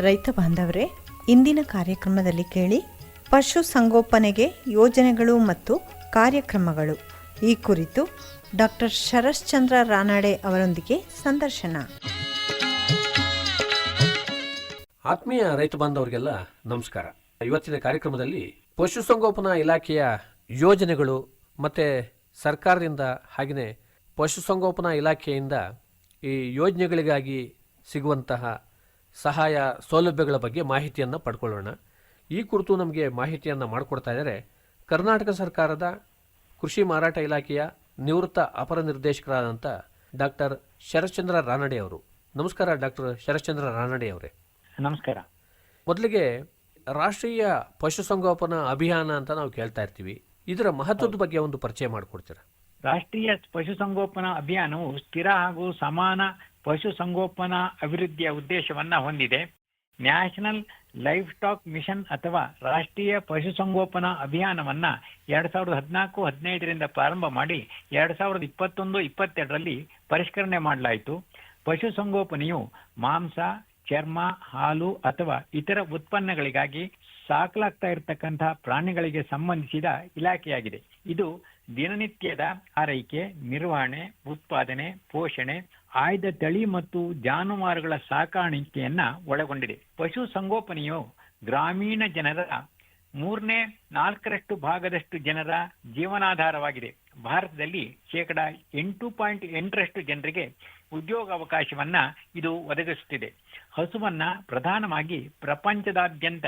ರೈತ ಬಾಂಧವರೇ, ಇಂದಿನ ಕಾರ್ಯಕ್ರಮದಲ್ಲಿ ಕೇಳಿ ಪಶು ಸಂಗೋಪನೆಗೆ ಯೋಜನೆಗಳು ಮತ್ತು ಕಾರ್ಯಕ್ರಮಗಳು. ಈ ಕುರಿತು ಡಾಕ್ಟರ್ ಶರಶ್ಚಂದ್ರ ರಾನಾಡೆ ಅವರೊಂದಿಗೆ ಸಂದರ್ಶನ. ಆತ್ಮೀಯ ರೈತ ಬಾಂಧವರಿಗೆಲ್ಲ ನಮಸ್ಕಾರ. ಇವತ್ತಿನ ಕಾರ್ಯಕ್ರಮದಲ್ಲಿ ಪಶುಸಂಗೋಪನಾ ಇಲಾಖೆಯ ಯೋಜನೆಗಳು ಮತ್ತು ಸರ್ಕಾರದಿಂದ ಹಾಗೆಯೇ ಪಶುಸಂಗೋಪನಾ ಇಲಾಖೆಯಿಂದ ಈ ಯೋಜನೆಗಳಿಗಾಗಿ ಸಿಗುವಂತಹ ಸಹಾಯ ಸೌಲಭ್ಯಗಳ ಬಗ್ಗೆ ಮಾಹಿತಿಯನ್ನು ಪಡ್ಕೊಳ್ಳೋಣ. ಈ ಕುರಿತು ನಮಗೆ ಮಾಹಿತಿಯನ್ನು ಮಾಡಿಕೊಡ್ತಾ ಇದ್ದಾರೆ ಕರ್ನಾಟಕ ಸರ್ಕಾರದ ಕೃಷಿ ಮಾರಾಟ ಇಲಾಖೆಯ ನಿವೃತ್ತ ಅಪರ ನಿರ್ದೇಶಕರಾದಂಥ ಡಾಕ್ಟರ್ ಶರಶ್ಚಂದ್ರ ರಾನಡೆ ಅವರು. ನಮಸ್ಕಾರ ಡಾಕ್ಟರ್ ಶರಶ್ಚಂದ್ರ ರಾನಡೆ ಅವರೇ. ನಮಸ್ಕಾರ. ಮೊದಲಿಗೆ ರಾಷ್ಟ್ರೀಯ ಪಶುಸಂಗೋಪನಾ ಅಭಿಯಾನ ಅಂತ ನಾವು ಕೇಳ್ತಾ ಇರ್ತೀವಿ. ಇದರ ಮಹತ್ವದ ಬಗ್ಗೆ ಒಂದು ಪರಿಚಯ ಮಾಡಿಕೊಡ್ತೀರಾ? ರಾಷ್ಟ್ರೀಯ ಪಶುಸಂಗೋಪನಾ ಅಭಿಯಾನವು ಸ್ಥಿರ ಹಾಗೂ ಸಮಾನ ಪಶುಸಂಗೋಪನಾ ಅಭಿವೃದ್ಧಿಯ ಉದ್ದೇಶವನ್ನ ಹೊಂದಿದೆ. ನ್ಯಾಷನಲ್ ಲೈಫ್ ಸ್ಟಾಕ್ ಮಿಷನ್ ಅಥವಾ ರಾಷ್ಟ್ರೀಯ ಪಶುಸಂಗೋಪನಾ ಅಭಿಯಾನವನ್ನ ಎರಡ್ ಸಾವಿರದ ಹದಿನಾಲ್ಕು ಹದಿನೈದರಿಂದ ಪ್ರಾರಂಭ ಮಾಡಿ ಎರಡ್ ಸಾವಿರದ ಇಪ್ಪತ್ತೊಂದು ಇಪ್ಪತ್ತೆರಡರಲ್ಲಿ ಪರಿಷ್ಕರಣೆ ಮಾಡಲಾಯಿತು. ಪಶುಸಂಗೋಪನೆಯು ಮಾಂಸ, ಚರ್ಮ, ಹಾಲು ಅಥವಾ ಇತರ ಉತ್ಪನ್ನಗಳಿಗಾಗಿ ಸಾಕಲಾಗ್ತಾ ಇರತಕ್ಕಂತಹ ಪ್ರಾಣಿಗಳಿಗೆ ಸಂಬಂಧಿಸಿದ ಇಲಾಖೆಯಾಗಿದೆ. ಇದು ದಿನನಿತ್ಯದ ಆರೈಕೆ, ನಿರ್ವಹಣೆ, ಉತ್ಪಾದನೆ, ಪೋಷಣೆ ಆಯ್ದ ತಳಿ ಮತ್ತು ಜಾನುವಾರುಗಳ ಸಾಕಾಣಿಕೆಯನ್ನ ಒಳಗೊಂಡಿದೆ. ಪಶು ಸಂಗೋಪನೆಯು ಗ್ರಾಮೀಣ ಜನರ ಮೂರನೇ ನಾಲ್ಕರಷ್ಟು ಭಾಗದಷ್ಟು ಜನರ ಜೀವನಾಧಾರವಾಗಿದೆ. ಭಾರತದಲ್ಲಿ ಶೇಕಡ ಎಂಟು ಪಾಯಿಂಟ್ ಎಂಟರಷ್ಟು ಜನರಿಗೆ ಉದ್ಯೋಗಾವಕಾಶವನ್ನ ಇದು ಒದಗಿಸುತ್ತಿದೆ. ಹಸುವನ್ನ ಪ್ರಧಾನವಾಗಿ ಪ್ರಪಂಚದಾದ್ಯಂತ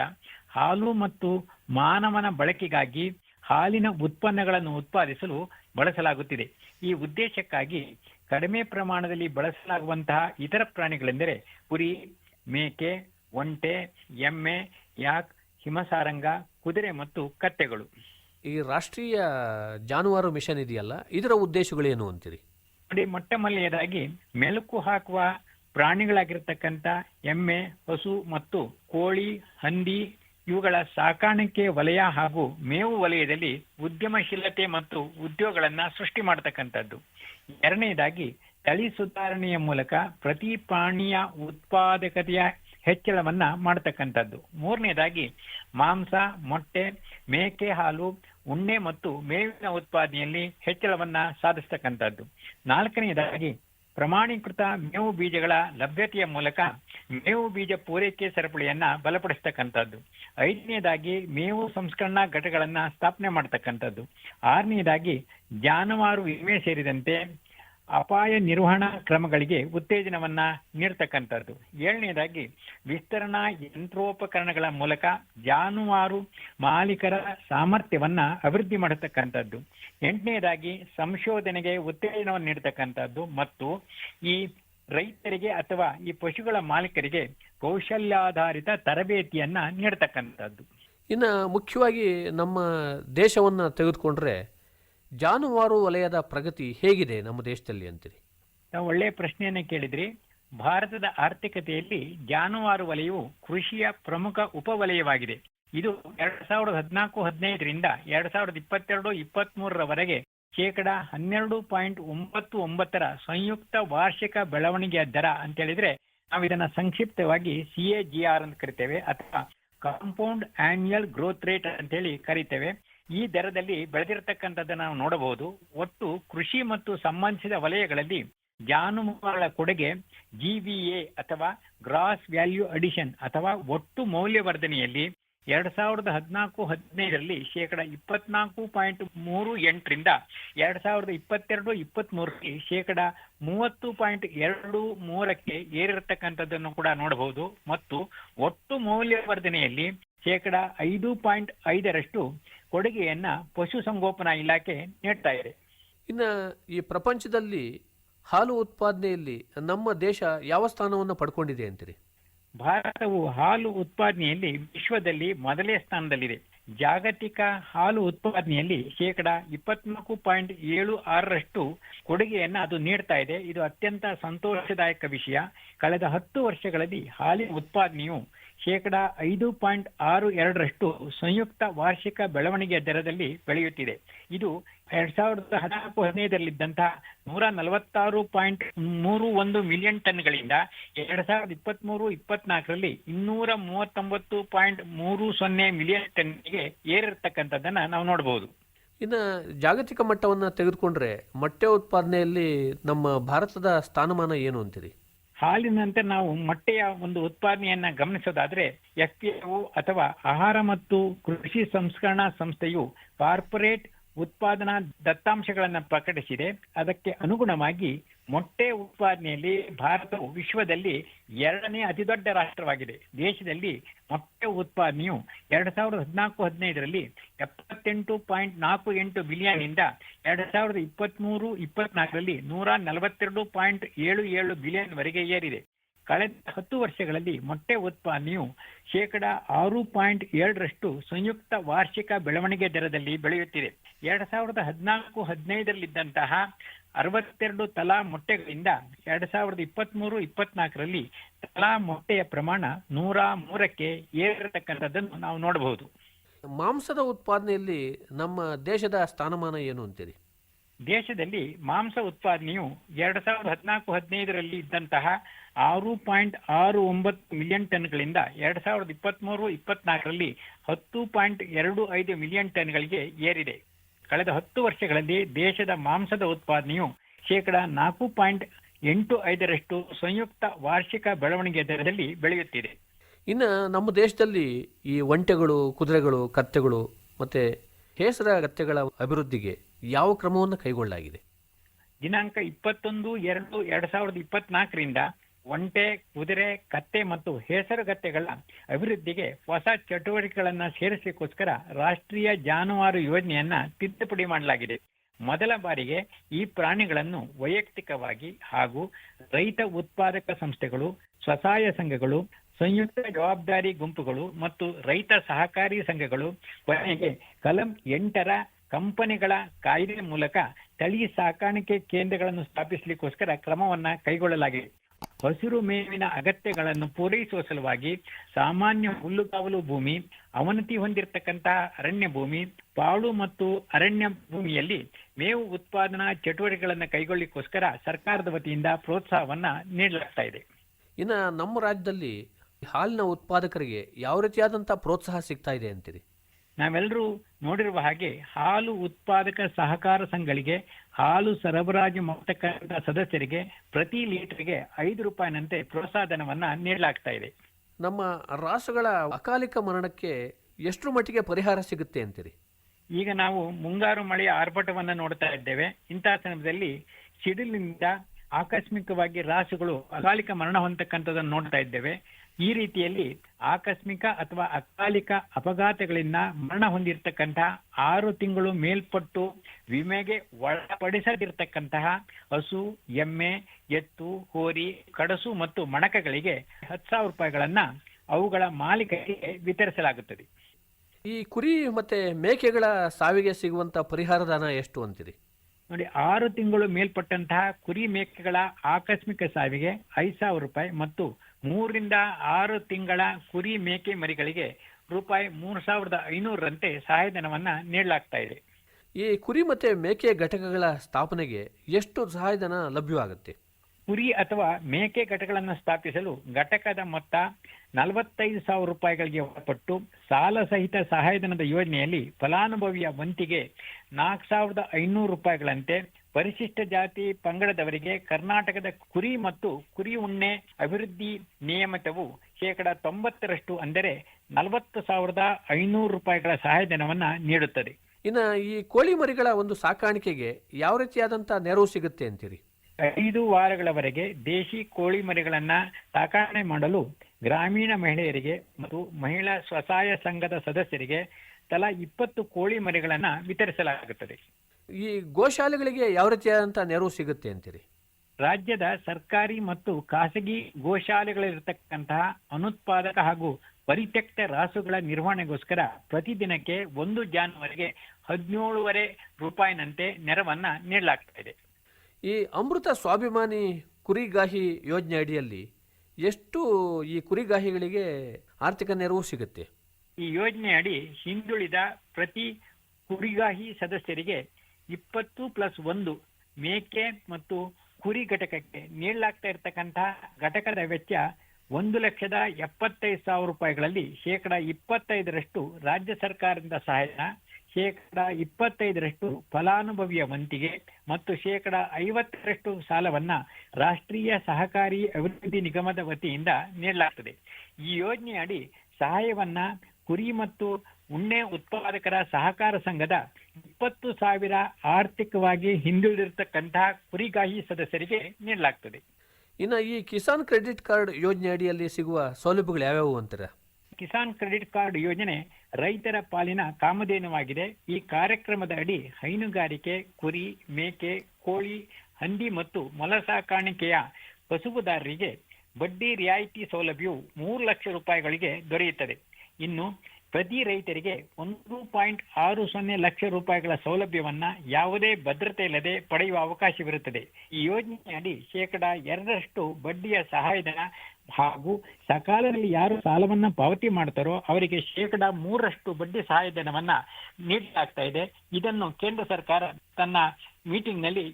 ಹಾಲು ಮತ್ತು ಮಾನವನ ಬಳಕೆಗಾಗಿ ಹಾಲಿನ ಉತ್ಪನ್ನಗಳನ್ನು ಉತ್ಪಾದಿಸಲು ಬಳಸಲಾಗುತ್ತಿದೆ. ಈ ಉದ್ದೇಶಕ್ಕಾಗಿ ಕಡಿಮೆ ಪ್ರಮಾಣದಲ್ಲಿ ಬಳಸಲಾಗುವಂತಹ ಇತರ ಪ್ರಾಣಿಗಳೆಂದರೆ ಕುರಿ ಮೇಕೆ ಒಂಟೆ ಎಮ್ಮೆ ಯಾಕ್ ಹಿಮಸಾರಂಗ ಕುದುರೆ ಮತ್ತು ಕತ್ತೆಗಳು. ಈ ರಾಷ್ಟ್ರೀಯ ಜಾನುವಾರು ಮಿಷನ್ ಇದೆಯಲ್ಲ ಇದರ ಉದ್ದೇಶಗಳೇನು ಅಂತೀರಿ? ನೋಡಿ ಮೊಟ್ಟ ಮೊದಲನೆಯದಾಗಿ ಮೆಲುಕು ಹಾಕುವ ಪ್ರಾಣಿಗಳಾಗಿರ್ತಕ್ಕಂಥ ಎಮ್ಮೆ ಹಸು ಮತ್ತು ಕೋಳಿ ಹಂದಿ ಇವುಗಳ ಸಾಕಾಣಿಕೆ ವಲಯ ಹಾಗೂ ಮೇವು ವಲಯದಲ್ಲಿ ಉದ್ಯಮಶೀಲತೆ ಮತ್ತು ಉದ್ಯೋಗಗಳನ್ನ ಸೃಷ್ಟಿ ಮಾಡತಕ್ಕಂಥದ್ದು. ಎರಡನೇದಾಗಿ, ತಳಿ ಸುಧಾರಣೆಯ ಮೂಲಕ ಪ್ರತಿ ಪ್ರಾಣಿಯ ಉತ್ಪಾದಕತೆಯ ಹೆಚ್ಚಳವನ್ನ ಮಾಡತಕ್ಕಂಥದ್ದು. ಮೂರನೇದಾಗಿ, ಮಾಂಸ, ಮೊಟ್ಟೆ, ಮೇಕೆ ಹಾಲು, ಉಣ್ಣೆ ಮತ್ತು ಮೇವಿನ ಉತ್ಪಾದನೆಯಲ್ಲಿ ಹೆಚ್ಚಳವನ್ನ ಸಾಧಿಸ್ತಕ್ಕಂಥದ್ದು. ನಾಲ್ಕನೆಯದಾಗಿ ಪ್ರಮಾಣೀಕೃತ ಮೇವು ಬೀಜಗಳ ಲಭ್ಯತೆಯ ಮೂಲಕ ಮೇವು ಬೀಜ ಪೂರೈಕೆ ಸರಪಳಿಯನ್ನ ಬಲಪಡಿಸ್ತಕ್ಕಂಥದ್ದು. ಐದನೇದಾಗಿ ಮೇವು ಸಂಸ್ಕರಣಾ ಘಟಕಗಳನ್ನ ಸ್ಥಾಪನೆ ಮಾಡತಕ್ಕಂಥದ್ದು. ಆರನೇದಾಗಿ ಜಾನುವಾರು ವಿಮೆ ಸೇರಿದಂತೆ ಅಪಾಯ ನಿರ್ವಹಣಾ ಕ್ರಮಗಳಿಗೆ ಉತ್ತೇಜನವನ್ನ ನೀಡ್ತಕ್ಕಂಥದ್ದು. ಏಳನೇದಾಗಿ, ವಿಸ್ತರಣಾ ಯಂತ್ರೋಪಕರಣಗಳ ಮೂಲಕ ಜಾನುವಾರು ಮಾಲೀಕರ ಸಾಮರ್ಥ್ಯವನ್ನ ಅಭಿವೃದ್ಧಿ ಮಾಡತಕ್ಕಂಥದ್ದು. ಎಂಟನೇದಾಗಿ, ಸಂಶೋಧನೆಗೆ ಉತ್ತೇಜನವನ್ನು ನೀಡತಕ್ಕಂಥದ್ದು ಮತ್ತು ಈ ರೈತರಿಗೆ ಅಥವಾ ಈ ಪಶುಗಳ ಮಾಲೀಕರಿಗೆ ಕೌಶಲ್ಯಾಧಾರಿತ ತರಬೇತಿಯನ್ನ ನೀಡತಕ್ಕಂಥದ್ದು. ಇನ್ನು ಮುಖ್ಯವಾಗಿ ನಮ್ಮ ದೇಶವನ್ನು ತೆಗೆದುಕೊಂಡ್ರೆ ಜಾನುವಾರು ವಲಯದ ಪ್ರಗತಿ ಹೇಗಿದೆ ನಮ್ಮ ದೇಶದಲ್ಲಿ ಅಂತೀರಿ? ನಾವು ಒಳ್ಳೆಯ ಪ್ರಶ್ನೆಯನ್ನ ಕೇಳಿದ್ರಿ. ಭಾರತದ ಆರ್ಥಿಕತೆಯಲ್ಲಿ ಜಾನುವಾರು ವಲಯವು ಕೃಷಿಯ ಪ್ರಮುಖ ಉಪವಲಯವಾಗಿದೆ. ಇದು ಎರಡ್ ಸಾವಿರದ ಹದಿನಾಲ್ಕು ಹದಿನೈದರಿಂದ ಎರಡ್ ಸಾವಿರದ ಇಪ್ಪತ್ತೆರಡು ಇಪ್ಪತ್ತ್ ಮೂರರವರೆಗೆ ಶೇಕಡ ಹನ್ನೆರಡು ಪಾಯಿಂಟ್ ಒಂಬತ್ತು ಒಂಬತ್ತರ ಸಂಯುಕ್ತ ವಾರ್ಷಿಕ ಬೆಳವಣಿಗೆಯ ದರ ಅಂತ ಹೇಳಿದ್ರೆ ನಾವು ಇದನ್ನ ಸಂಕ್ಷಿಪ್ತವಾಗಿ ಸಿ ಎ ಜಿ ಆರ್ ಅಂತ ಕರಿತೇವೆ ಅಥವಾ ಕಾಂಪೌಂಡ್ ಆನ್ಯುಯಲ್ ಗ್ರೋತ್ ರೇಟ್ ಅಂತ ಹೇಳಿ ಕರಿತೇವೆ. ಈ ದರದಲ್ಲಿ ಬೆಳೆದಿರತಕ್ಕಂಥದ್ದನ್ನು ನಾವು ನೋಡಬಹುದು. ಒಟ್ಟು ಕೃಷಿ ಮತ್ತು ಸಂಬಂಧಿಸಿದ ವಲಯಗಳಲ್ಲಿ ಜಾನುವಾರುಗಳ ಕೊಡುಗೆ ಜಿವಿಎ ಅಥವಾ ಗ್ರಾಸ್ ವ್ಯಾಲ್ಯೂ ಅಡಿಷನ್ ಅಥವಾ ಒಟ್ಟು ಮೌಲ್ಯವರ್ಧನೆಯಲ್ಲಿ ಎರಡ್ ಸಾವಿರದ ಹದಿನಾಲ್ಕು ಹದಿನೈದರಲ್ಲಿ ಶೇಕಡ ಇಪ್ಪತ್ನಾಲ್ಕು ಪಾಯಿಂಟ್ ಮೂರು ಎಂಟರಿಂದ ಎರಡ್ ಸಾವಿರದ ಇಪ್ಪತ್ತೆರಡು ಇಪ್ಪತ್ತ್ ಮೂರರಲ್ಲಿ ಶೇಕಡ ಮೂವತ್ತು ಪಾಯಿಂಟ್ ಎರಡು ಮೂರಕ್ಕೆ ಏರಿರತಕ್ಕಂಥದ್ದನ್ನು ಕೂಡ ನೋಡಬಹುದು. ಮತ್ತು ಒಟ್ಟು ಮೌಲ್ಯವರ್ಧನೆಯಲ್ಲಿ ಶೇಕಡ ಐದು ಪಾಯಿಂಟ್ ಐದರಷ್ಟು ಕೊಡುಗೆಯನ್ನ ಪಶುಸಂಗೋಪನಾ ಇಲಾಖೆ ನೀಡ್ತಾ ಇದೆ. ಇನ್ನು ಈ ಪ್ರಪಂಚದಲ್ಲಿ ಹಾಲು ಉತ್ಪಾದನೆಯಲ್ಲಿ ನಮ್ಮ ದೇಶ ಯಾವ ಸ್ಥಾನವನ್ನು ಪಡ್ಕೊಂಡಿದೆ ಅಂತೀರಿ? ಭಾರತವು ಹಾಲು ಉತ್ಪಾದನೆಯಲ್ಲಿ ವಿಶ್ವದಲ್ಲಿ ಮೊದಲೇ ಸ್ಥಾನದಲ್ಲಿದೆ. ಜಾಗತಿಕ ಹಾಲು ಉತ್ಪಾದನೆಯಲ್ಲಿ ಶೇಕಡ ಇಪ್ಪತ್ನಾಲ್ಕು ಪಾಯಿಂಟ್ ಏಳು ಆರರಷ್ಟು ಕೊಡುಗೆಯನ್ನ ಅದು ನೀಡ್ತಾ ಇದೆ. ಇದು ಅತ್ಯಂತ ಸಂತೋಷದಾಯಕ ವಿಷಯ. ಕಳೆದ ಹತ್ತು ವರ್ಷಗಳಲ್ಲಿ ಹಾಲಿನ ಉತ್ಪಾದನೆಯು ಶೇಕಡ ಐದು ಪಾಯಿಂಟ್ ಆರು ಎರಡರಷ್ಟು ಸಂಯುಕ್ತ ವಾರ್ಷಿಕ ಬೆಳವಣಿಗೆಯ ದರದಲ್ಲಿ ಬೆಳೆಯುತ್ತಿದೆ. ಇದು ಎರಡ್ ಸಾವಿರದ ಹದಿನಾಲ್ಕು ಹದಿನೈದರಲ್ಲಿದ್ದಂತಹ ನೂರ ನಲವತ್ತಾರು ಪಾಯಿಂಟ್ ಮೂರು ಒಂದು ಮಿಲಿಯನ್ ಟನ್ಗಳಿಂದ ಎರಡ್ ಸಾವಿರದ ಇಪ್ಪತ್ತ್ ಮೂರು ಇಪ್ಪತ್ನಾಲ್ಕರಲ್ಲಿ ಇನ್ನೂರ ಮೂವತ್ತೊಂಬತ್ತು ಪಾಯಿಂಟ್ ಮೂರು ಸೊನ್ನೆ ಮಿಲಿಯನ್ ಟನ್ಗೆ ಏರಿರ್ತಕ್ಕಂಥದ್ದನ್ನ ನಾವು ನೋಡಬಹುದು ಇನ್ನು ಜಾಗತಿಕ ಮಟ್ಟವನ್ನು ತೆಗೆದುಕೊಂಡ್ರೆ ಮೊಟ್ಟೆ ಉತ್ಪಾದನೆಯಲ್ಲಿ ನಮ್ಮ ಭಾರತದ ಸ್ಥಾನಮಾನ ಏನು ಅಂತೀರಿ? ಹಾಲಿನಂತೆ ನಾವು ಮೊಟ್ಟೆಯ ಒಂದು ಉತ್ಪಾದನೆಯನ್ನ ಗಮನಿಸೋದಾದ್ರೆ ಎಫ್ಪಿಒ ಅಥವಾ ಆಹಾರ ಮತ್ತು ಕೃಷಿ ಸಂಸ್ಕರಣಾ ಸಂಸ್ಥೆಯು ಕಾರ್ಪೊರೇಟ್ ಉತ್ಪಾದನಾ ದತ್ತಾಂಶಗಳನ್ನು ಪ್ರಕಟಿಸಿದೆ. ಅದಕ್ಕೆ ಅನುಗುಣವಾಗಿ ಮೊಟ್ಟೆ ಉತ್ಪಾದನೆಯಲ್ಲಿ ಭಾರತವು ವಿಶ್ವದಲ್ಲಿ ಎರಡನೇ ಅತಿದೊಡ್ಡ ರಾಷ್ಟ್ರವಾಗಿದೆ. ದೇಶದಲ್ಲಿ ಮೊಟ್ಟೆ ಉತ್ಪಾದನೆಯು ಎರಡ್ ಸಾವಿರದ ಹದಿನಾಲ್ಕು ಹದಿನೈದರಲ್ಲಿ ಎಪ್ಪತ್ತೆಂಟು ಪಾಯಿಂಟ್ ನಾಲ್ಕು ಎಂಟು ಬಿಲಿಯನ್ ಇಂದ ಎರಡ್ ಸಾವಿರದ ಇಪ್ಪತ್ಮೂರು ಇಪ್ಪತ್ನಾಲ್ಕರಲ್ಲಿ ನೂರ ನಲವತ್ತೆರಡು ಪಾಯಿಂಟ್ ಏಳು ಏಳು ಬಿಲಿಯನ್ ವರೆಗೆ ಏರಿದೆ. ಕಳೆದ ಹತ್ತು ವರ್ಷಗಳಲ್ಲಿ ಮೊಟ್ಟೆ ಉತ್ಪಾದನೆಯು ಶೇಕಡ ಆರು ಪಾಯಿಂಟ್ ಎರಡರಷ್ಟು ಸಂಯುಕ್ತ ವಾರ್ಷಿಕ ಬೆಳವಣಿಗೆ ದರದಲ್ಲಿ ಬೆಳೆಯುತ್ತಿದೆ. ಎರಡ್ ಸಾವಿರದ ಹದಿನಾಲ್ಕು ಹದಿನೈದರಲ್ಲಿದ್ದಂತಹ ಅರವತ್ತೆರಡು ತಲಾ ಮೊಟ್ಟೆಗಳಿಂದ ಎರಡ್ ಸಾವಿರದ ಇಪ್ಪತ್ಮೂರು ಇಪ್ಪತ್ನಾಲ್ಕರಲ್ಲಿ ತಲಾ ಮೊಟ್ಟೆಯ ಪ್ರಮಾಣ ನೂರ ಮೂರಕ್ಕೆ ಏರಿರತಕ್ಕಂಥದ್ದನ್ನು ನಾವು ನೋಡಬಹುದು. ಮಾಂಸದ ಉತ್ಪಾದನೆಯಲ್ಲಿ ನಮ್ಮ ದೇಶದ ಸ್ಥಾನಮಾನ ಏನು ಅಂತೀರಿ? ದೇಶದಲ್ಲಿ ಮಾಂಸ ಉತ್ಪಾದನೆಯು ಎರಡು ಸಾವಿರದ ಹದಿನಾಲ್ಕು ಹದಿನೈದರಲ್ಲಿ ಇದ್ದಂತಹ ಆರು ಪಾಯಿಂಟ್ ಆರು ಒಂಬತ್ತು ಮಿಲಿಯನ್ ಟನ್ಗಳಿಂದ ಎರಡು ಸಾವಿರದ ಇಪ್ಪತ್ತ್ಮೂರು ಇಪ್ಪತ್ನಾಲ್ಕರಲ್ಲಿ ಹತ್ತು ಪಾಯಿಂಟ್ ಎರಡು ಐದು ಮಿಲಿಯನ್ ಟನ್ಗಳಿಗೆ ಏರಿದೆ. ಕಳೆದ ಹತ್ತು ವರ್ಷಗಳಲ್ಲಿ ದೇಶದ ಮಾಂಸದ ಉತ್ಪಾದನೆಯು ಶೇಕಡ ನಾಲ್ಕು ಪಾಯಿಂಟ್ ಎಂಟು ಐದರಷ್ಟು ಸಂಯುಕ್ತ ವಾರ್ಷಿಕ ಬೆಳವಣಿಗೆ ದರದಲ್ಲಿ ಬೆಳೆಯುತ್ತಿದೆ. ಇನ್ನು ನಮ್ಮ ದೇಶದಲ್ಲಿ ಈ ಒಂಟೆಗಳು, ಕುದುರೆಗಳು, ಕತ್ತೆಗಳು ಮತ್ತು ಹೇಸರ ಅಗತ್ಯಗಳ ಅಭಿವೃದ್ಧಿಗೆ ಯಾವ ಕ್ರಮವನ್ನು ಕೈಗೊಳ್ಳಲಾಗಿದೆ? ದಿನಾಂಕ ಇಪ್ಪತ್ತೊಂದು, ಎರಡು, ಎರಡ್ ಸಾವಿರದ ಇಪ್ಪತ್ನಾಲ್ಕರಿಂದ ಒಂಟೆ, ಕುದುರೆ, ಕತ್ತೆ ಮತ್ತು ಹೆಸರುಗತ್ತೆಗಳ ಅಭಿವೃದ್ಧಿಗೆ ಹೊಸ ಚಟುವಟಿಕೆಗಳನ್ನ ಸೇರಿಸಲಿಕ್ಕೋಸ್ಕರ ರಾಷ್ಟ್ರೀಯ ಜಾನುವಾರು ಯೋಜನೆಯನ್ನ ತಿದ್ದುಪಡಿ ಮಾಡಲಾಗಿದೆ. ಮೊದಲ ಬಾರಿಗೆ ಈ ಪ್ರಾಣಿಗಳನ್ನು ವೈಯಕ್ತಿಕವಾಗಿ ಹಾಗೂ ರೈತ ಉತ್ಪಾದಕ ಸಂಸ್ಥೆಗಳು, ಸ್ವಸಹಾಯ ಸಂಘಗಳು ಸಂಯುಕ್ತ ಜವಾಬ್ದಾರಿ ಗುಂಪುಗಳು ಮತ್ತು ರೈತ ಸಹಕಾರಿ ಸಂಘಗಳು ಕೊನೆಗೆ ಕಲಂ ಎಂಟರ ಕಂಪನಿಗಳ ಕಾಯ್ದೆ ಮೂಲಕ ತಳಿ ಸಾಕಾಣಿಕೆ ಕೇಂದ್ರಗಳನ್ನು ಸ್ಥಾಪಿಸಲಿಕ್ಕೋಸ್ಕರ ಕ್ರಮವನ್ನ ಕೈಗೊಳ್ಳಲಾಗಿದೆ. ಹಸಿರು ಮೇವಿನ ಅಗತ್ಯಗಳನ್ನು ಪೂರೈಸುವ ಸಲುವಾಗಿ ಸಾಮಾನ್ಯ ಹುಲ್ಲುಗಾವಲು ಭೂಮಿ, ಅವನತಿ ಹೊಂದಿರತಕ್ಕಂತಹ ಅರಣ್ಯ ಭೂಮಿ, ಪಾಳು ಮತ್ತು ಅರಣ್ಯ ಭೂಮಿಯಲ್ಲಿ ಮೇವು ಉತ್ಪಾದನಾ ಚಟುವಟಿಕೆಗಳನ್ನು ಕೈಗೊಳ್ಳಿಕ್ಕೋಸ್ಕರ ಸರ್ಕಾರದ ವತಿಯಿಂದ ಪ್ರೋತ್ಸಾಹವನ್ನ ನೀಡಲಾಗ್ತಾ ಇದೆ. ಇನ್ನು ನಮ್ಮ ರಾಜ್ಯದಲ್ಲಿ ಹಾಲಿನ ಉತ್ಪಾದಕರಿಗೆ ಯಾವ ರೀತಿಯಾದಂತಹ ಪ್ರೋತ್ಸಾಹ ಸಿಗ್ತಾ ಇದೆ ಅಂತೀರಿ? ನಾವೆಲ್ಲರೂ ನೋಡಿರುವ ಹಾಗೆ ಹಾಲು ಉತ್ಪಾದಕ ಸಹಕಾರ ಸಂಘಗಳಿಗೆ ಹಾಲು ಸರಬರಾಜು ಮಾಡ್ತಕ್ಕಂಥ ಸದಸ್ಯರಿಗೆ ಪ್ರತಿ ಲೀಟರ್ಗೆ ಐದು ರೂಪಾಯಿನಂತೆ ಪ್ರೋತ್ಸಾಹಧನವನ್ನ ನೀಡಲಾಗ್ತಾ ಇದೆ. ನಮ್ಮ ರಾಸುಗಳ ಅಕಾಲಿಕ ಮರಣಕ್ಕೆ ಎಷ್ಟು ಮಟ್ಟಿಗೆ ಪರಿಹಾರ ಸಿಗುತ್ತೆ ಅಂತೀರಿ? ಈಗ ನಾವು ಮುಂಗಾರು ಮಳೆಯ ಆರ್ಭಟವನ್ನ ನೋಡ್ತಾ ಇದ್ದೇವೆ. ಇಂತಹ ಸಮಯದಲ್ಲಿ ಸಿಡಿಲಿನಿಂದ ಆಕಸ್ಮಿಕವಾಗಿ ರಾಸುಗಳು ಅಕಾಲಿಕ ಮರಣ ಹೊಂದತಕ್ಕಂಥದ್ದನ್ನು ನೋಡ್ತಾ ಇದ್ದೇವೆ. ಈ ರೀತಿಯಲ್ಲಿ ಆಕಸ್ಮಿಕ ಅಥವಾ ಅಕಾಲಿಕ ಅಪಘಾತಗಳಿಂದ ಮರಣ ಹೊಂದಿರತಕ್ಕಂತಹ ಆರು ತಿಂಗಳು ಮೇಲ್ಪಟ್ಟು ವಿಮೆಗೆ ಒಳಪಡಿಸದಿರ್ತಕ್ಕಂತಹ ಹಸು ಎಮ್ಮೆ ಎತ್ತು ಹೋರಿ ಕಡಸು ಮತ್ತು ಮಣಕಗಳಿಗೆ ಹತ್ತು ಸಾವಿರ ರೂಪಾಯಿಗಳನ್ನ ಅವುಗಳ ಮಾಲೀಕರಿಗೆ ವಿತರಿಸಲಾಗುತ್ತದೆ. ಈ ಕುರಿ ಮತ್ತೆ ಮೇಕೆಗಳ ಸಾವಿಗೆ ಸಿಗುವಂತ ಪರಿಹಾರಧನ ಎಷ್ಟು ಅಂತೀರಿ? ನೋಡಿ ಆರು ತಿಂಗಳು ಮೇಲ್ಪಟ್ಟಂತಹ ಕುರಿ ಮೇಕೆಗಳ ಆಕಸ್ಮಿಕ ಸಾವಿಗೆ ಐದು ಸಾವಿರ ರೂಪಾಯಿ ಮತ್ತು ಮೂರರಿಂದ ಆರು ತಿಂಗಳ ಕುರಿ ಮೇಕೆ ಮರಿಗಳಿಗೆ ರೂಪಾಯಿ ಮೂರು ಸಾವಿರದ ಐನೂರರಂತೆ ಸಹಾಯಧನವನ್ನ ನೀಡಲಾಗ್ತಾ ಇದೆ. ಈ ಕುರಿ ಮತ್ತೆ ಮೇಕೆ ಘಟಕಗಳ ಸ್ಥಾಪನೆಗೆ ಎಷ್ಟು ಸಹಾಯಧನ ಲಭ್ಯವಾಗುತ್ತೆ? ಕುರಿ ಅಥವಾ ಮೇಕೆ ಘಟಕಗಳನ್ನು ಸ್ಥಾಪಿಸಲು ಘಟಕದ ಮೊತ್ತ ನಲವತ್ತೈದು ಸಾವಿರ ರೂಪಾಯಿಗಳಿಗೆ ಒಳಪಟ್ಟು ಸಾಲ ಸಹಿತ ಸಹಾಯಧನದ ಯೋಜನೆಯಲ್ಲಿ ಫಲಾನುಭವಿಯ ವಂತಿಗೆ ನಾಲ್ಕು ಸಾವಿರದ ಐನೂರು ರೂಪಾಯಿಗಳಂತೆ ಪರಿಶಿಷ್ಟ ಜಾತಿ ಪಂಗಡದವರಿಗೆ ಕರ್ನಾಟಕದ ಕುರಿ ಮತ್ತು ಕುರಿ ಉಣ್ಣೆ ಅಭಿವೃದ್ಧಿ ನಿಯಮಿತವು ಶೇಕಡ ತೊಂಬತ್ತರಷ್ಟು ಅಂದರೆ ನಲವತ್ತು ಸಾವಿರದ ಐನೂರು ರೂಪಾಯಿಗಳ ಸಹಾಯಧನವನ್ನ ನೀಡುತ್ತದೆ. ಇನ್ನು ಈ ಕೋಳಿ ಮರಿಗಳ ಒಂದು ಸಾಕಾಣಿಕೆಗೆ ಯಾವ ರೀತಿಯಾದಂತಹ ನೆರವು ಸಿಗುತ್ತೆ ಅಂತೀರಿ? ಐದು ವಾರಗಳವರೆಗೆ ದೇಶಿ ಕೋಳಿ ಮರಿಗಳನ್ನ ಸಾಕಾಣೆ ಮಾಡಲು ಗ್ರಾಮೀಣ ಮಹಿಳೆಯರಿಗೆ ಮತ್ತು ಮಹಿಳಾ ಸ್ವಸಹಾಯ ಸಂಘದ ಸದಸ್ಯರಿಗೆ ತಲಾ ಇಪ್ಪತ್ತು ಕೋಳಿ ಮರಿಗಳನ್ನ ವಿತರಿಸಲಾಗುತ್ತದೆ. ಈ ಗೋಶಾಲೆಗಳಿಗೆ ಯಾವ ರೀತಿಯಾದಂಥ ನೆರವು ಸಿಗುತ್ತೆ ಅಂತೀರಿ? ರಾಜ್ಯದ ಸರ್ಕಾರಿ ಮತ್ತು ಖಾಸಗಿ ಗೋಶಾಲೆಗಳಿರತಕ್ಕಂತಹ ಅನುತ್ಪಾದಕ ಹಾಗೂ ಪರಿತ್ಯಕ್ತ ರಾಸುಗಳ ನಿರ್ವಹಣೆಗೋಸ್ಕರ ಪ್ರತಿದಿನಕ್ಕೆ ಒಂದು ಜಾನುವಾರಿಗೆ ಹದಿನೇಳುವರೆ ರೂಪಾಯಿನಂತೆ ನೆರವನ್ನ ನೀಡಲಾಗ್ತಾ ಇದೆ. ಈ ಅಮೃತ ಸ್ವಾಭಿಮಾನಿ ಕುರಿಗಾಹಿ ಯೋಜನೆ ಅಡಿಯಲ್ಲಿ ಎಷ್ಟು ಈ ಕುರಿಗಾಹಿಗಳಿಗೆ ಆರ್ಥಿಕ ನೆರವು ಸಿಗುತ್ತೆ? ಈ ಯೋಜನೆ ಅಡಿ ಹಿಂದುಳಿದ ಪ್ರತಿ ಕುರಿಗಾಹಿ ಸದಸ್ಯರಿಗೆ ಇಪ್ಪತ್ತು ಪ್ಲಸ್ ಒಂದು ಮೇಕೆ ಮತ್ತು ಕುರಿ ಘಟಕಕ್ಕೆ ನೀಡಲಾಗ್ತಾ ಇರತಕ್ಕಂತಹ ಘಟಕದ ವೆಚ್ಚ ಒಂದು ಲಕ್ಷದ ಎಪ್ಪತ್ತೈದು ಸಾವಿರ ರೂಪಾಯಿಗಳಲ್ಲಿ ಶೇಕಡ ಇಪ್ಪತ್ತೈದರಷ್ಟು ರಾಜ್ಯ ಸರ್ಕಾರದಿಂದ ಸಹಾಯ ಶೇಕಡ ಇಪ್ಪತ್ತೈದರಷ್ಟು ಫಲಾನುಭವಿಯ ವಂತಿಗೆ ಮತ್ತು ಶೇಕಡ ಐವತ್ತರಷ್ಟು ಸಾಲವನ್ನ ರಾಷ್ಟ್ರೀಯ ಸಹಕಾರಿ ಅಭಿವೃದ್ಧಿ ನಿಗಮದ ವತಿಯಿಂದ ನೀಡಲಾಗ್ತದೆ. ಈ ಯೋಜನೆ ಅಡಿ ಸಹಾಯವನ್ನ ಕುರಿ ಮತ್ತು ಉಣ್ಣೆ ಉತ್ಪಾದಕರ ಸಹಕಾರ ಸಂಘದ ಇಪ್ಪತ್ತು ಸಾವಿರ ಆರ್ಥಿಕವಾಗಿ ಹಿಂದುಳಿದಿರತಕ್ಕಂತಹ ಕುರಿಗಾಹಿ ಸದಸ್ಯರಿಗೆ ನೀಡಲಾಗ್ತದೆ. ಇನ್ನು ಈ ಕಿಸಾನ್ ಕ್ರೆಡಿಟ್ ಕಾರ್ಡ್ ಯೋಜನೆ ಅಡಿಯಲ್ಲಿ ಸಿಗುವ ಸೌಲಭ್ಯಗಳು ಯಾವ್ಯಾವು ಅಂತೀರ? ಕಿಸಾನ್ ಕ್ರೆಡಿಟ್ ಕಾರ್ಡ್ ಯೋಜನೆ ರೈತರ ಪಾಲಿನ ಕಾಮಧೇನುವಾಗಿದೆ. ಈ ಕಾರ್ಯಕ್ರಮದ ಅಡಿ ಹೈನುಗಾರಿಕೆ ಕುರಿ ಮೇಕೆ ಕೋಳಿ ಹಂದಿ ಮತ್ತು ಮೊಲ ಸಾಕಾಣಿಕೆಯ ಕಸುಬುದಾರರಿಗೆ ಬಡ್ಡಿ ರಿಯಾಯಿತಿ ಸೌಲಭ್ಯವು ಮೂರು ಲಕ್ಷ ರೂಪಾಯಿಗಳಿಗೆ ದೊರೆಯುತ್ತದೆ. ಇನ್ನು ಪ್ರತಿ ರೈತರಿಗೆ ಒಂದು ಪಾಯಿಂಟ್ ಆರು ಸೊನ್ನೆ ಲಕ್ಷ ರೂಪಾಯಿಗಳ ಸೌಲಭ್ಯವನ್ನ ಯಾವುದೇ ಭದ್ರತೆ ಇಲ್ಲದೆ ಪಡೆಯುವ ಅವಕಾಶವಿರುತ್ತದೆ ಈ ಯೋಜನೆಯಡಿ ಶೇಕಡಾ ಎರಡರಷ್ಟು ಬಡ್ಡಿಯ ಸಹಾಯಧನ ಹಾಗೂ ಸಕಾಲದಲ್ಲಿ ಯಾರು ಸಾಲವನ್ನ ಪಾವತಿ ಮಾಡ್ತಾರೋ ಅವರಿಗೆ ಶೇಕಡಾ ಮೂರರಷ್ಟು ಬಡ್ಡಿ ಸಹಾಯಧನವನ್ನ ನೀಡಲಾಗ್ತಾ ಇದೆ. ಇದನ್ನು ಕೇಂದ್ರ ಸರ್ಕಾರ ತನ್ನ ಮೀಟಿಂಗ್ನಲ್ಲಿ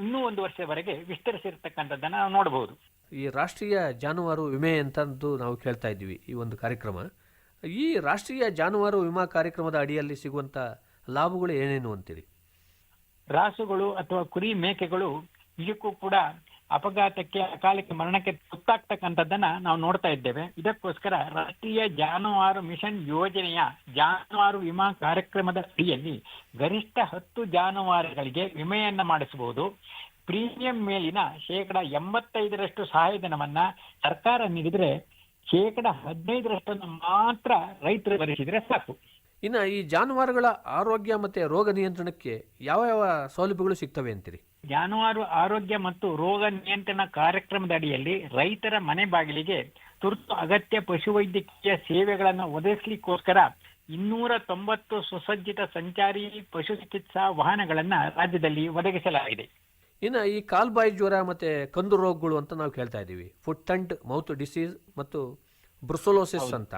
ಇನ್ನೂ ಒಂದು ವರ್ಷದವರೆಗೆ ವಿಸ್ತರಿಸಿರ್ತಕ್ಕಂಥದ್ದನ್ನ ನಾವು ನೋಡಬಹುದು. ಈ ರಾಷ್ಟ್ರೀಯ ಜಾನುವಾರು ವಿಮೆ ಅಂತಂದು ನಾವು ಕೇಳ್ತಾ ಇದ್ದೀವಿ ಈ ಒಂದು ಕಾರ್ಯಕ್ರಮ. ಈ ರಾಷ್ಟ್ರೀಯ ಜಾನುವಾರು ವಿಮಾ ಕಾರ್ಯಕ್ರಮದ ಅಡಿಯಲ್ಲಿ ಸಿಗುವಂತಹ ಲಾಭಗಳು ಏನೇನು ಅಂತೀರಿ? ರಾಸುಗಳು ಅಥವಾ ಕುರಿ ಮೇಕೆಗಳು ಇದಕ್ಕೂ ಕೂಡ ಅಪಘಾತಕ್ಕೆ, ಅಕಾಲಿಕ ಮರಣಕ್ಕೆ ತುತ್ತಾಗ್ತಕ್ಕಂಥದ್ದನ್ನ ನಾವು ನೋಡ್ತಾ ಇದ್ದೇವೆ. ಇದಕ್ಕೋಸ್ಕರ ರಾಷ್ಟ್ರೀಯ ಜಾನುವಾರು ಮಿಷನ್ ಯೋಜನೆಯ ಜಾನುವಾರು ವಿಮಾ ಕಾರ್ಯಕ್ರಮದ ಅಡಿಯಲ್ಲಿ ಗರಿಷ್ಠ ಹತ್ತು ಜಾನುವಾರುಗಳಿಗೆ ವಿಮೆಯನ್ನ ಮಾಡಿಸಬಹುದು. ಪ್ರೀಮಿಯಂ ಮೇಲಿನ ಶೇಕಡ ಎಂಬತ್ತೈದರಷ್ಟು ಸಹಾಯಧನವನ್ನ ಸರ್ಕಾರ ನೀಡಿದ್ರೆ ಶೇಕಡ ಹದಿನೈದರಷ್ಟನ್ನು ಮಾತ್ರ ರೈತರು ಭರಿಸಿದ್ರೆ ಸಾಕು. ಇನ್ನು ಈ ಜಾನುವಾರುಗಳ ಆರೋಗ್ಯ ಮತ್ತು ರೋಗ ನಿಯಂತ್ರಣಕ್ಕೆ ಯಾವ ಯಾವ ಸೌಲಭ್ಯಗಳು ಸಿಗ್ತವೆ ಅಂತೀರಿ? ಜಾನುವಾರು ಆರೋಗ್ಯ ಮತ್ತು ರೋಗ ನಿಯಂತ್ರಣ ಕಾರ್ಯಕ್ರಮದ ಅಡಿಯಲ್ಲಿ ರೈತರ ಮನೆ ಬಾಗಿಲಿಗೆ ತುರ್ತು ಅಗತ್ಯ ಪಶುವೈದ್ಯಕೀಯ ಸೇವೆಗಳನ್ನು ಒದಗಿಸಲಿಕ್ಕೋಸ್ಕರ ಇನ್ನೂರ ತೊಂಬತ್ತು ಸುಸಜ್ಜಿತ ಸಂಚಾರಿ ಪಶು ಚಿಕಿತ್ಸಾ ವಾಹನಗಳನ್ನು ರಾಜ್ಯದಲ್ಲಿ ಒದಗಿಸಲಾಗಿದೆ. ಇನ್ನು ಈ ಕಾಲ್ಬಾಯಿ ಜ್ವರ ಮತ್ತು ಕಂದು ರೋಗಗಳು ಅಂತ ನಾವು ಕೇಳ್ತಾ ಇದ್ದೀವಿ. ಫುಟ್ ಅಂಡ್ ಮೌತ್ ಡಿಸೀಸ್ ಮತ್ತು ಬ್ರುಸೊಲೋಸಿಸ್ ಅಂತ.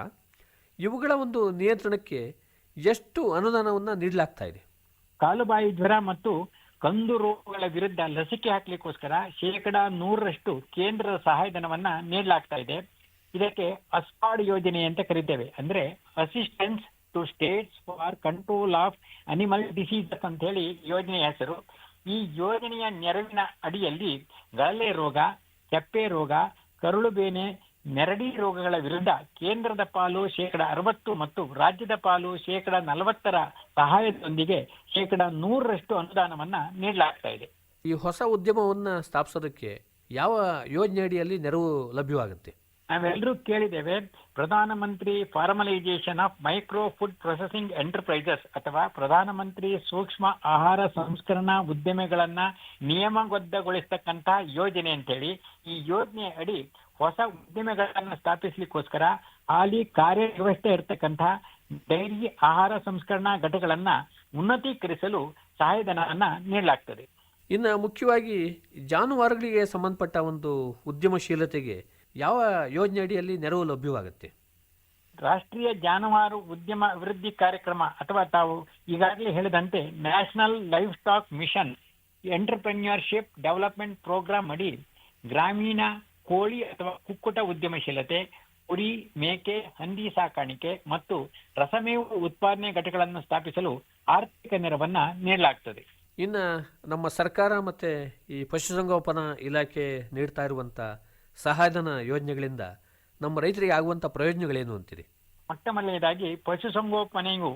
ಇವುಗಳ ಒಂದು ನಿಯಂತ್ರಣಕ್ಕೆ ಎಷ್ಟು ಅನುದಾನವನ್ನು ನೀಡಲಾಗ್ತಾ ಇದೆ? ಕಾಲುಬಾಯಿ ಜ್ವರ ಮತ್ತು ಕಂದು ರೋಗಗಳ ವಿರುದ್ಧ ಲಸಿಕೆ ಹಾಕ್ಲಿಕ್ಕೋಸ್ಕರ ಶೇಕಡಾ ನೂರರಷ್ಟು ಕೇಂದ್ರದ ಸಹಾಯಧನವನ್ನ ನೀಡಲಾಗ್ತಾ ಇದೆ. ಇದಕ್ಕೆ ಅಸ್ಪಾಡ್ ಯೋಜನೆ ಅಂತ ಕರಿತೇವೆ. ಅಂದ್ರೆ assistance to states for control of animal diseases ಅಂತ ಹೇಳಿ ಯೋಜನೆಯ ಹೆಸರು. ಈ ಯೋಜನೆಯ ನೆರವಿನ ಅಡಿಯಲ್ಲಿ ಗಳಲೆ ರೋಗ, ಕೆಪ್ಪೆ ರೋಗ ಕರುಳುಬೇನೆ ನೆರಡಿ ರೋಗಗಳ ವಿರುದ್ಧ ಕೇಂದ್ರದ ಪಾಲು ಶೇಕಡ ಅರವತ್ತು ಮತ್ತು ರಾಜ್ಯದ ಪಾಲು ಶೇಕಡ ನಲವತ್ತರ ಸಹಾಯದೊಂದಿಗೆ ಶೇಕಡ ನೂರರಷ್ಟು ಅನುದಾನವನ್ನ ನೀಡಲಾಗ್ತಾ ಇದೆ. ಈ ಹೊಸ ಉದ್ಯಮವನ್ನು ಸ್ಥಾಪಿಸೋದಕ್ಕೆ ಯಾವ ಯೋಜನೆ ಅಡಿಯಲ್ಲಿ ನೆರವು ಲಭ್ಯವಾಗುತ್ತೆ? ನಾವೆಲ್ಲರೂ ಕೇಳಿದ್ದೇವೆ, ಪ್ರಧಾನಮಂತ್ರಿ formalisation of micro food processing enterprises ಅಥವಾ ಪ್ರಧಾನಮಂತ್ರಿ ಸೂಕ್ಷ್ಮ ಆಹಾರ ಸಂಸ್ಕರಣಾ ಉದ್ಯಮಗಳನ್ನ ನಿಯಮಬದ್ಧಗೊಳಿಸ್ತಕ್ಕಂಥ ಯೋಜನೆ ಅಂತೇಳಿ, ಈ ಯೋಜನೆ ಅಡಿ ಹೊಸ ಉದ್ಯಮಗಳನ್ನ ಸ್ಥಾಪಿಸ್ಲಿಕ್ಕೋಸ್ಕರ ಹಾಲಿ ಕಾರ್ಯವ್ಯವಸ್ಥೆ ಇರತಕ್ಕಂಥ ಡೈರಿ ಆಹಾರ ಸಂಸ್ಕರಣಾ ಘಟಕಗಳನ್ನ ಉನ್ನತೀಕರಿಸಲು ಸಹಾಯಧನವನ್ನ ನೀಡಲಾಗ್ತದೆ. ಇನ್ನು ಮುಖ್ಯವಾಗಿ ಜಾನುವಾರುಗಳಿಗೆ ಸಂಬಂಧಪಟ್ಟ ಒಂದು ಉದ್ಯಮಶೀಲತೆಗೆ ಯಾವ ಯೋಜನೆ ಅಡಿಯಲ್ಲಿ ನೆರವು ಲಭ್ಯವಾಗುತ್ತೆ? ರಾಷ್ಟ್ರೀಯ ಜಾನುವಾರು ಉದ್ಯಮ ಅಭಿವೃದ್ಧಿ ಕಾರ್ಯಕ್ರಮ ಅಥವಾ ತಾವು ಈಗಾಗಲೇ ಹೇಳಿದಂತೆ national livestock mission entrepreneurship development programme ಅಡಿ ಗ್ರಾಮೀಣ ಕೋಳಿ ಅಥವಾ ಕುಕ್ಕುಟ ಉದ್ಯಮಶೀಲತೆ ಕುರಿ ಮೇಕೆ ಹಂದಿ ಸಾಕಾಣಿಕೆ ಮತ್ತು ರಸಮೇವು ಉತ್ಪಾದನೆ ಘಟಕಗಳನ್ನು ಸ್ಥಾಪಿಸಲು ಆರ್ಥಿಕ ನೆರವನ್ನ ನೀಡಲಾಗ್ತದೆ. ಇನ್ನು ನಮ್ಮ ಸರ್ಕಾರ ಮತ್ತು ಈ ಪಶುಸಂಗೋಪನಾ ಇಲಾಖೆ ನೀಡ್ತಾ ಇರುವಂಥ ಸಹಾಯಧನ ಯೋಜನೆಗಳಿಂದ ನಮ್ಮ ರೈತರಿಗೆ ಆಗುವಂತ ಪ್ರಯೋಜನಗಳೇನು ಅಂತೀರಿ? ಮೊಟ್ಟ ಮೊದಲನೇದಾಗಿ ಪಶುಸಂಗೋಪನೆಯು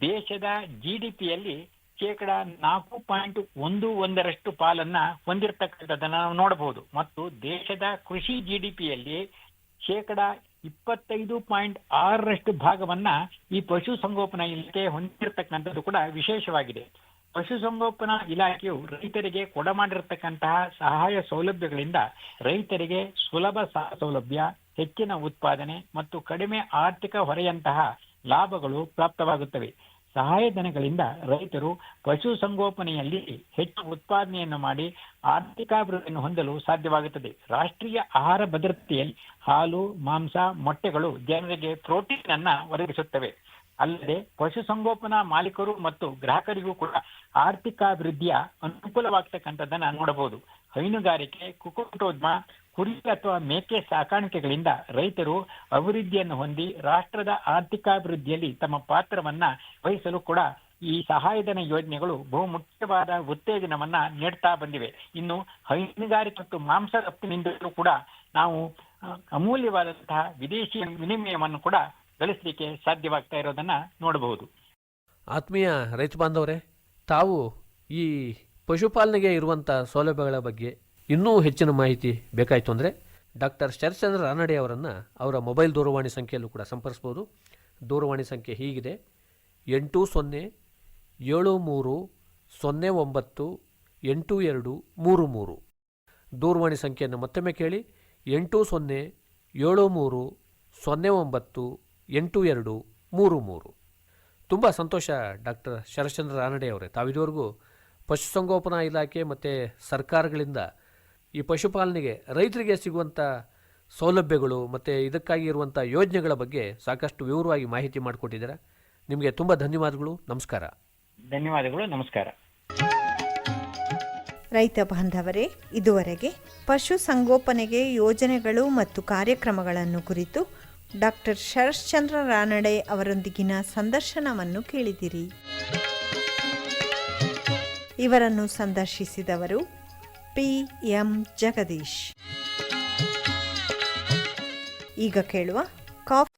ದೇಶದ ಜಿಡಿಪಿಯಲ್ಲಿ ಶೇಕಡ ನಾಲ್ಕು ಪಾಯಿಂಟ್ ಒಂದು ಒಂದರಷ್ಟು ಪಾಲನ್ನ ಹೊಂದಿರತಕ್ಕಂಥದ್ದನ್ನ ನಾವು ನೋಡಬಹುದು. ಮತ್ತು ದೇಶದ ಕೃಷಿ ಜಿಡಿಪಿಯಲ್ಲಿ ಶೇಕಡ ಇಪ್ಪತ್ತೈದು ಪಾಯಿಂಟ್ ಆರರಷ್ಟು ಭಾಗವನ್ನ ಈ ಪಶುಸಂಗೋಪನಾ ಇಲಾಖೆ ಹೊಂದಿರತಕ್ಕಂಥದ್ದು ಕೂಡ ವಿಶೇಷವಾಗಿದೆ. ಪಶುಸಂಗೋಪನಾ ಇಲಾಖೆಯು ರೈತರಿಗೆ ಕೊಡಮಾಡಿರತಕ್ಕಂತಹ ಸಹಾಯ ಸೌಲಭ್ಯಗಳಿಂದ ರೈತರಿಗೆ ಸುಲಭ ಸಾಲ ಸೌಲಭ್ಯ, ಹೆಚ್ಚಿನ ಉತ್ಪಾದನೆ ಮತ್ತು ಕಡಿಮೆ ಆರ್ಥಿಕ ಹೊರೆಯಂತಹ ಲಾಭಗಳು ಪ್ರಾಪ್ತವಾಗುತ್ತವೆ. ಸಹಾಯಧನಗಳಿಂದ ರೈತರು ಪಶುಸಂಗೋಪನೆಯಲ್ಲಿ ಹೆಚ್ಚು ಉತ್ಪಾದನೆಯನ್ನು ಮಾಡಿ ಆರ್ಥಿಕಾಭಿವೃದ್ಧಿಯನ್ನು ಹೊಂದಲು ಸಾಧ್ಯವಾಗುತ್ತದೆ. ರಾಷ್ಟ್ರೀಯ ಆಹಾರ ಭದ್ರತೆಯಲ್ಲಿ ಹಾಲು, ಮಾಂಸ, ಮೊಟ್ಟೆಗಳು ಜನರಿಗೆ ಪ್ರೋಟೀನ್ ಅನ್ನ ಒದಗಿಸುತ್ತವೆ. ಅಲ್ಲದೆ ಪಶುಸಂಗೋಪನಾ ಮಾಲೀಕರು ಮತ್ತು ಗ್ರಾಹಕರಿಗೂ ಕೂಡ ಆರ್ಥಿಕಾಭಿವೃದ್ಧಿಯ ಅನುಕೂಲವಾಗ್ತಕ್ಕಂಥದ್ದನ್ನ ನೋಡಬಹುದು. ಹೈನುಗಾರಿಕೆ ಕುಕುಟೋದ್ಮ ಕುರಿ ಅಥವಾ ಮೇಕೆ ಸಾಕಾಣಿಕೆಗಳಿಂದ ರೈತರು ಅಭಿವೃದ್ಧಿಯನ್ನು ಹೊಂದಿ ರಾಷ್ಟ್ರದ ಆರ್ಥಿಕಾಭಿವೃದ್ಧಿಯಲ್ಲಿ ತಮ್ಮ ಪಾತ್ರವನ್ನ ವಹಿಸಲು ಕೂಡ ಈ ಸಹಾಯಧನ ಯೋಜನೆಗಳು ಬಹು ಮುಖ್ಯವಾದ ಉತ್ತೇಜನವನ್ನ ನೀಡ್ತಾ ಬಂದಿವೆ. ಇನ್ನು ಹೈನುಗಾರಿಕೆ ಮತ್ತು ಮಾಂಸ ರಫ್ತಿನಿಂದಲೂ ಕೂಡ ನಾವು ಅಮೂಲ್ಯವಾದಂತಹ ವಿದೇಶಿ ವಿನಿಮಯವನ್ನು ಕೂಡ ಗಳಿಸಲಿಕ್ಕೆ ಸಾಧ್ಯವಾಗ್ತಾ ಇರೋದನ್ನ ನೋಡಬಹುದು. ಆತ್ಮೀಯ ರೈತ ಬಾಂಧವರೇ, ತಾವು ಈ ಪಶುಪಾಲನೆಗೆ ಇರುವಂಥ ಸೌಲಭ್ಯಗಳ ಬಗ್ಗೆ ಇನ್ನೂ ಹೆಚ್ಚಿನ ಮಾಹಿತಿ ಬೇಕಾಯಿತು ಅಂದರೆ ಡಾಕ್ಟರ್ ಶರಶ್ಚಂದ್ರ ರಾನಡೆ ಅವರನ್ನು ಅವರ ಮೊಬೈಲ್ ದೂರವಾಣಿ ಸಂಖ್ಯೆಯಲ್ಲೂ ಕೂಡ ಸಂಪರ್ಸ್ಬೋದು. ದೂರವಾಣಿ ಸಂಖ್ಯೆ ಹೀಗಿದೆ. ಎಂಟು ಸೊನ್ನೆ ಏಳು ಮೂರು ಸೊನ್ನೆ ಒಂಬತ್ತು ಎಂಟು ಎರಡು ಮೂರು ಮೂರು. ದೂರವಾಣಿ ಸಂಖ್ಯೆಯನ್ನು ಮತ್ತೊಮ್ಮೆ ಕೇಳಿ, ಎಂಟು ಸೊನ್ನೆ ಏಳು ಮೂರು ಸೊನ್ನೆ ಒಂಬತ್ತು ಎಂಟು ಎರಡು ಮೂರು ಮೂರು. ತುಂಬ ಸಂತೋಷ ಡಾಕ್ಟರ್ ಶರಶ್ಚಂದ್ರ ರಾನಡೆ ಅವರೇ. ತಾವಿದುವರೆಗೂ ಪಶುಸಂಗೋಪನಾ ಇಲಾಖೆ ಮತ್ತು ಸರ್ಕಾರಗಳಿಂದ ಈ ಪಶುಪಾಲನೆಗೆ ರೈತರಿಗೆ ಸಿಗುವಂಥ ಸೌಲಭ್ಯಗಳು ಮತ್ತು ಇದಕ್ಕಾಗಿ ಇರುವಂಥ ಯೋಜನೆಗಳ ಬಗ್ಗೆ ಸಾಕಷ್ಟು ವಿವರವಾಗಿ ಮಾಹಿತಿ ಮಾಡಿಕೊಟ್ಟಿದ್ದೀರಾ. ನಿಮಗೆ ತುಂಬ ಧನ್ಯವಾದಗಳು. ನಮಸ್ಕಾರ. ಧನ್ಯವಾದಗಳು. ನಮಸ್ಕಾರ. ರೈತ ಬಾಂಧವರೇ ಇದುವರೆಗೆ ಪಶು ಸಂಗೋಪನೆಗೆ ಯೋಜನೆಗಳು ಮತ್ತು ಕಾರ್ಯಕ್ರಮಗಳನ್ನು ಕುರಿತು ಡಾಕ್ಟರ್ ಶರಶ್ಚಂದ್ರ ರಾನಡೆ ಅವರೊಂದಿಗಿನ ಸಂದರ್ಶನವನ್ನು ಕೇಳಿದಿರಿ. ಇವರನ್ನು ಸಂದರ್ಶಿಸಿದವರು ಪಿ. ಎಂ. ಜಗದೀಶ್. ಈಗ ಕೇಳುವ ಕಾಫ್